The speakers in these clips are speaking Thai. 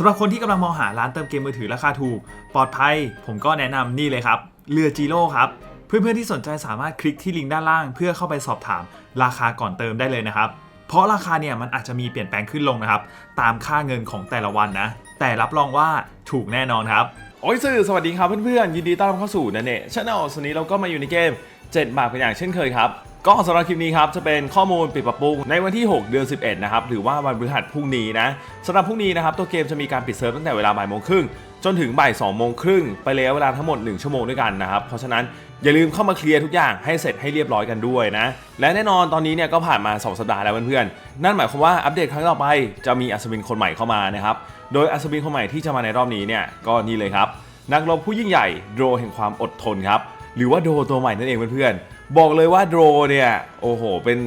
สำหรับคนที่กำลังมองหาร้านเติมเกมมือถือราคาถูก ปลอดภัย ผมก็แนะนำนี่เลยครับ เรือจีโร่ครับ เพื่อนๆที่สนใจสามารถคลิกที่ลิงก์ด้านล่าง เพื่อเข้าไปสอบถามราคาก่อนเติมได้เลยนะครับ เพราะราคาเนี่ยมันอาจจะมีเปลี่ยนแปลงขึ้นลงนะครับ ตามค่าเงินของแต่ละวันนะ แต่รับรองว่าถูกแน่นอนครับ โอ้ยสื่อสวัสดีครับเพื่อนๆ ยินดีต้อนรับเข้าสู่นันเน่ชาแนลวันนี้เราก็มาอยู่ในเกม 7 บาทเป็นอย่างเช่นเคยครับ ก็สำหรับคลิปนี้ครับจะเป็นข้อมูลปิดปรับปรุงในวันที่ 6 เดือน 11 นะครับ หรือว่าวันพฤหัสพรุ่งนี้นะสำหรับพรุ่งนี้นะครับตัวเกมจะมีการปิดเซิร์ฟตั้งแต่เวลาบ่ายโมงครึ่งจนถึงบ่าย2โมงครึ่งไประยเวลาทั้งหมด 1 ชั่วโมงด้วยกันนะครับ เพราะฉะนั้นอย่าลืมเข้ามาเคลียร์ทุกอย่างให้เสร็จให้เรียบร้อยกันด้วยนะ และแน่นอนตอนนี้เนี่ยก็ผ่านมา 2 สัปดาห์แล้วเพื่อนๆ นั่นหมายความว่าอัปเดตครั้งต่อไปจะมีอัศวินคนใหม่เข้ามานะครับ โดยอัศวินคนใหม่ที่จะมาในรอบนี้เนี่ยก็นี่เลยครับ นักรบผู้ยิ่งใหญ่โดรแห่งความอดทนครับหรือว่าโดตัวใหม่นั่นเองเพื่อนๆ บอกเลยว่าโดรเนี่ยโอ้โห เป็น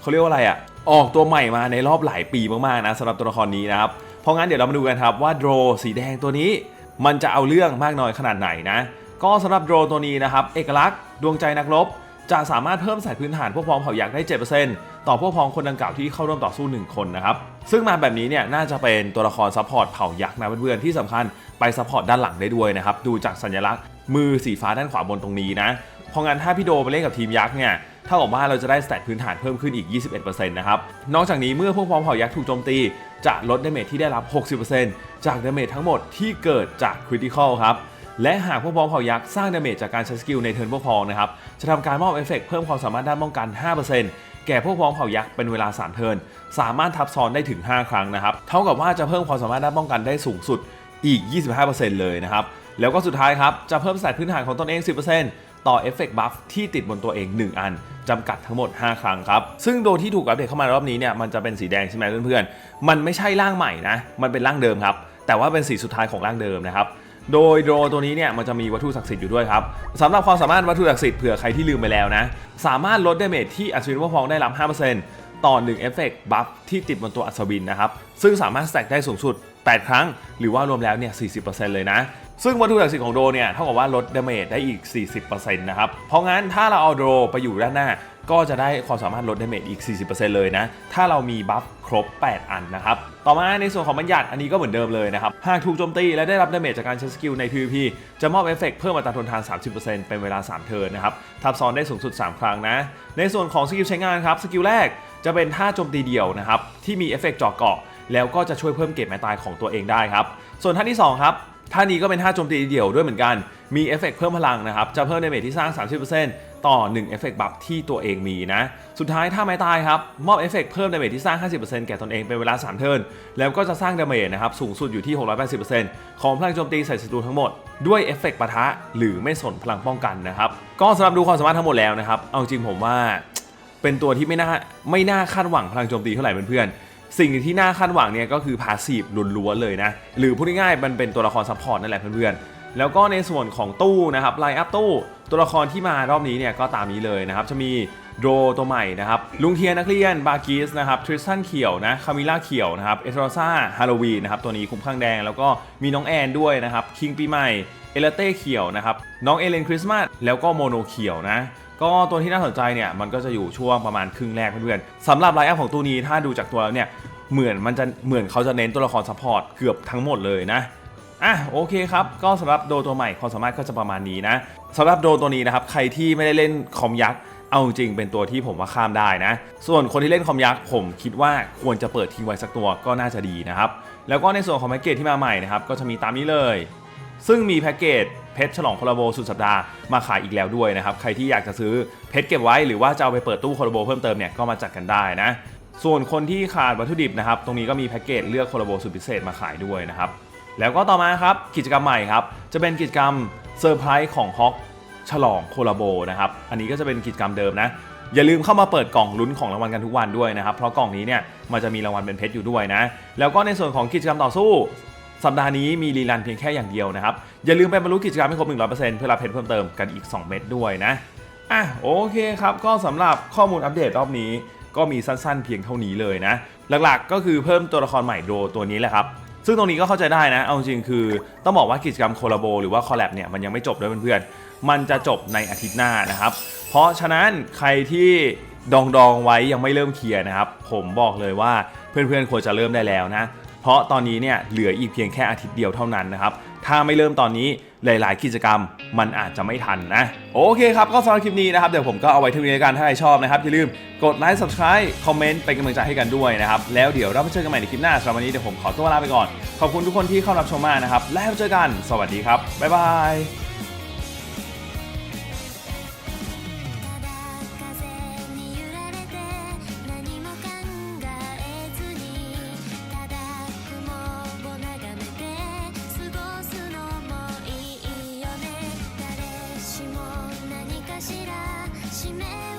เขาเรียกว่าอะไรอะออกตัวใหม่มาในรอบหลายปีมากๆนะสำหรับตัวละครนี้นะครับ เพราะงั้นเดี๋ยวเรามาดูกันครับว่าโดรสีแดงตัวนี้ มันจะเอาเรื่องมากน้อยขนาดไหนนะ ก็สำหรับโดรตัวนี้นะครับ เอกลักษณ์ดวงใจนักรบ จะสามารถเพิ่มสายพื้นฐานพวกพ้องเผ่ายักษ์ได้ 7%ต่อพวกพ้องคนดังกล่าวที่เข้าร่วมต่อสู้ 1 คนนะครับ ซึ่งมาแบบนี้เนี่ยน่าจะเป็นตัวละครซัพพอร์ตเผ่ายักษ์นะเพื่อนๆที่สำคัญไปซัพพอร์ตด้านหลังได้ด้วยนะครับดูจากสัญลักษณ์มือสีฟ้าด้านขวาบนตรงนี้นะ เพราะงั้นถ้าพี่โดไปเล่นกับทีมยักษ์เนี่ยเท่ากับว่าเราจะได้สแตทพื้นฐานเพิ่มขึ้นอีก 21%นะครับ นอกจากนี้เมื่อพวกพ้องเผ่ายักษ์ถูกโจมตี จะลดดาเมจที่ได้รับ 60%จากดาเมจทั้งหมดที่เกิดจากคริติคอลครับ และหากพวกพ้องเผ่ายักษ์สร้างดาเมจจากการใช้สกิลในเทิร์นพวกพ้องนะครับ จะทำการมอบเอฟเฟกต์เพิ่มความสามารถด้านป้องกัน 5%แก่พวกพ้องเผ่ายักษ์เป็นเวลา 3 เทิร์น สามารถทับซ้อนได้ถึง 5 ครั้งนะครับ เท่ากับว่าจะเพิ่มความสามารถด้านป้องกันได้สูงสุดอีก 25%เลยนะครับ แล้วก็สุดท้ายครับ จะเพิ่มสายพื้นฐานของตนเอง 10% ต่อเอฟเฟกต์บัฟที่ติดบนตัวเอง 1 อันจำกัดทั้งหมด 5 ครั้งครับ ซึ่งโดยที่ถูกอัปเดตเข้ามารอบนี้เนี่ยมันจะเป็นสีแดงใช่ไหมเพื่อนๆ มันไม่ใช่ร่างใหม่นะ มันเป็นร่างเดิมครับ แต่ว่าเป็นสีสุดท้ายของร่างเดิมนะครับโดยโดรตัวนี้เนี่ยมันจะมีวัตถุศักดิ์สิทธิ์อยู่ด้วยครับสำหรับความสามารถวัตถุศักดิ์สิทธิ์เผื่อใครที่ลืมไปแล้วนะ สามารถลดดาเมจที่อัศวินพวกพ้องได้รับ 5%ต่อ1เอฟเฟกต์บัฟที่ติดบนตัวอัศวินนะครับ ซึ่งสามารถแตกได้สูงสุด 8 ครั้ง หรือว่ารวมแล้วเนี่ย 40%เลยนะ ซึ่งวัตถุศักดิ์สิทธิ์ของโดเนี่ยเท่ากับว่าลดดาเมจได้อีก 40%นะครับ เพราะงั้นถ้าเราเอาโดไปอยู่ด้านหน้า ก็จะได้ความสามารถลดดาเมจอีก 40%เลยนะ ถ้าเรามีบัฟครบ 8 อันนะครับ ต่อมาในส่วนของบัญญัติอันนี้ก็เหมือนเดิมเลยนะครับ หากถูกโจมตีและได้รับดาเมจจากการใช้สกิลใน PVP จะมอบเอฟเฟกต์เพิ่มอัตราทนทาน 30%เป็นเวลา 3 เทิร์นนะครับทับซ้อนได้สูงสุด 3 ครั้งนะ ในส่วนของสกิลใช้งานครับสกิลแรกจะเป็นท่าโจมตีเดี่ยวนะครับที่มีเอฟเฟกต์เจาะเกาะแล้วก็จะช่วยเพิ่มเกรดแม้ตายของตัวเองได้ครับ ส่วนท่าที่ 2 ครับ ท่านี้ก็เป็นท่าโจมตีเดี่ยวด้วยเหมือนกัน มีเอฟเฟกต์เพิ่มพลังนะครับ จะเพิ่มดเมจที่สร้าง 30%ต่อ1เอฟเฟกต์บัฟที่ตัวเองมีนะ สุดท้ายท่าไม้ตายครับ มอบเอฟเฟกต์เพิ่มดเมจที่สร้าง 50%แก่ตนเองเป็นเวลา 3 เทิร์น แล้วก็จะสร้างดาเมจนะครับ สูงสุดอยู่ที่ 680%ของพลังโจมตีใส่ศัตรูทั้งหมด ด้วยเอฟเฟกต์ปะทะ หรือไม่สนพลังป้องกันนะครับ ก็สำหรับดูความสามารถทั้งหมดแล้วนะครับ เอาจริงผมว่าเป็นตัวที่ไม่น่าไม่น่าคาดหวังพลังโจมตีเท่าไหร่เพื่อนๆ สิ่งที่น่าคาดหวังเนี่ยก็คือพาสีฟล้วนๆเลยนะ หรือพูดง่ายๆมันเป็นตัวละครซัพพอร์ตนั่นแหละเพื่อนๆ แล้วก็ในส่วนของตู้นะครับไลน์อัพตู้ตัวละครที่มารอบนี้เนี่ยก็ตามนี้เลยนะครับจะมีโดตัวใหม่นะครับลุงเทียนนักเรียนบากิสนะครับทริสตันเขียวนะคามิล่าเขียวนะครับเอสโรซ่าฮาโลวีนนะครับตัวนี้คุ้มข้างแดง แล้วก็มีน้องแอนด้วยนะครับคิงปีใหม่เอเลเต้เขียวนะครับน้องเอเลนคริสต์มาสแล้วก็โมโนเขียวนะ ก็ตัวที่น่าสนใจเนี่ยมันก็จะอยู่ช่วงประมาณครึ่งแรกเพื่อนๆสำหรับไลน์อัพของตัวนี้ถ้าดูจากตัวแล้วเนี่ยเหมือนมันจะเหมือนเขาจะเน้นตัวละครซัพพอร์ตเกือบทั้งหมดเลยนะอะโอเคครับ ก็สำหรับโดตัวใหม่ความสามารถก็จะประมาณนี้นะสำหรับโดตัวนี้นะครับใครที่ไม่ได้เล่นคอมยักษ์เอาจริงเป็นตัวที่ผมว่าข้ามได้นะ ส่วนคนที่เล่นคอมยักษ์ผมคิดว่าควรจะเปิดทิ้งไว้สักตัวก็น่าจะดีนะครับ แล้วก็ในส่วนของแพ็กเกจที่มาใหม่นะครับก็จะมีตามนี้เลย ซึ่งมีแพ็กเกจ เพชรฉลองคอลลาโบสุดสัปดาห์มาขายอีกแล้วด้วยนะครับ ใครที่อยากจะซื้อเพชรเก็บไว้หรือว่าจะเอาไปเปิดตู้คอลลาโบเพิ่มเติมเนี่ยก็มาจัดกันได้นะ ส่วนคนที่ขาดวัตถุดิบนะครับ ตรงนี้ก็มีแพ็กเกจเลือกคอลลาโบสุดพิเศษมาขายด้วยนะครับ แล้วก็ต่อมาครับกิจกรรมใหม่ครับ จะเป็นกิจกรรมเซอร์ไพรส์ของฮอกฉลองโคลาโบนะครับ อันนี้ก็จะเป็นกิจกรรมเดิมนะอย่าลืมเข้ามาเปิดกล่องลุ้นของรางวัลกันทุกวันด้วยนะครับ เพราะกล่องนี้เนี่ยมันจะมีรางวัลเป็นเพชรอยู่ด้วยนะ แล้วก็ในส่วนของกิจกรรมต่อสู้ สัปดาห์นี้มีรีลันเพียงแค่อย่างเดียวนะครับ อย่าลืมไปบรรลุกิจกรรมให้ครบ 100%เพื่อรับเพชรเพิ่มเติมกันอีก 2 เม็ดด้วยนะ อะโอเคครับ ก็สำหรับข้อมูลอัปเดตรอบนี้ ก็มีสั้นๆ เพียงเท่านี้เลยนะ หลักๆก็คือเพิ่มตัวละครใหม่โดตัวนี้แหละครับซึ่งตรงนี้ก็เข้าใจได้นะ เอาจริงคือต้องบอกว่ากิจกรรมโคลาโบหรือว่าคอลแลบเนี่ยมันยังไม่จบด้วยเพื่อนๆ มันจะจบในอาทิตย์หน้านะครับ เพราะฉะนั้นใครที่ดองดองๆไว้ยังไม่เริ่มเคลียร์นะครับ ผมบอกเลยว่าเพื่อนๆควรจะเริ่มได้แล้วนะ เพราะตอนนี้เนี่ยเหลืออีกเพียงแค่อาทิตย์เดียวเท่านั้นนะครับถ้าไม่เริ่มตอนนี้หลาย ๆ กิจกรรมมันอาจจะไม่ทันนะ โอเคครับ ก็สำหรับคลิปนี้นะครับ เดี๋ยวผมก็เอาไว้เท่านี้กันถ้าใครชอบนะครับ อย่าลืมกดไลค์ subscribe คอมเมนต์เป็นกำลังใจให้กันด้วยนะครับ แล้วเดี๋ยวเราไปเจอกันใหม่ในคลิปหน้าสำหรับวันนี้เดี๋ยวผมขอตัวลาไปก่อน ขอบคุณทุกคนที่เข้ารับชมมากนะครับ แล้วเจอกัน สวัสดีครับบ๊ายบาย しめ